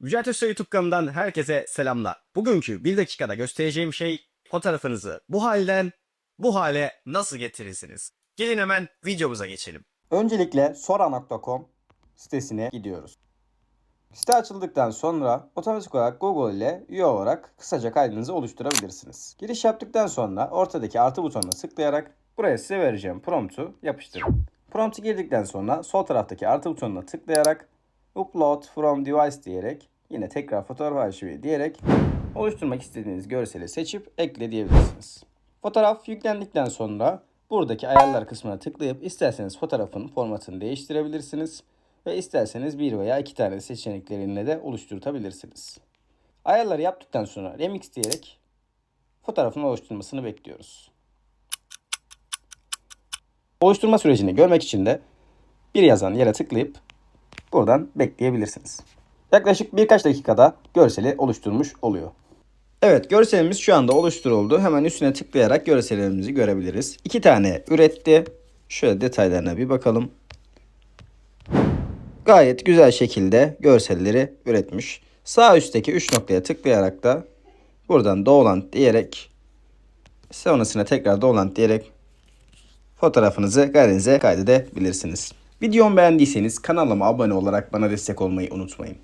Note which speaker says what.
Speaker 1: Mücahit Usta YouTube kanalından herkese selamlar. Bugünkü bir dakikada göstereceğim şey fotoğrafınızı bu halden bu hale nasıl getirirsiniz? Gelin hemen videomuza geçelim.
Speaker 2: Öncelikle sora.com sitesine gidiyoruz. Site açıldıktan sonra otomatik olarak Google ile üye olarak kısaca kaydınızı oluşturabilirsiniz. Giriş yaptıktan sonra ortadaki artı butonuna tıklayarak buraya size vereceğim promptu yapıştırın. Promptu girdikten sonra sol taraftaki artı butonuna tıklayarak upload from device diyerek yine tekrar fotoğraf arşivi diyerek oluşturmak istediğiniz görseli seçip ekle diyebilirsiniz. Fotoğraf yüklendikten sonra buradaki ayarlar kısmına tıklayıp isterseniz fotoğrafın formatını değiştirebilirsiniz ve isterseniz bir veya iki tane seçeneklerinle de oluşturtabilirsiniz. Ayarları yaptıktan sonra remix diyerek fotoğrafın oluşturulmasını bekliyoruz. Oluşturma sürecini görmek için de bir yazan yere tıklayıp buradan bekleyebilirsiniz. Yaklaşık birkaç dakikada görseli oluşturmuş oluyor. Evet görselimiz şu anda oluşturuldu. Hemen üstüne tıklayarak görsellerimizi görebiliriz. İki tane üretti. Şöyle detaylarına bir bakalım. Gayet güzel şekilde görselleri üretmiş. Sağ üstteki 3 noktaya tıklayarak da buradan Doğuland diyerek sonrasına tekrar Doğuland diyerek fotoğrafınızı galerinize kaydedebilirsiniz. Videomu beğendiyseniz kanalıma abone olarak bana destek olmayı unutmayın.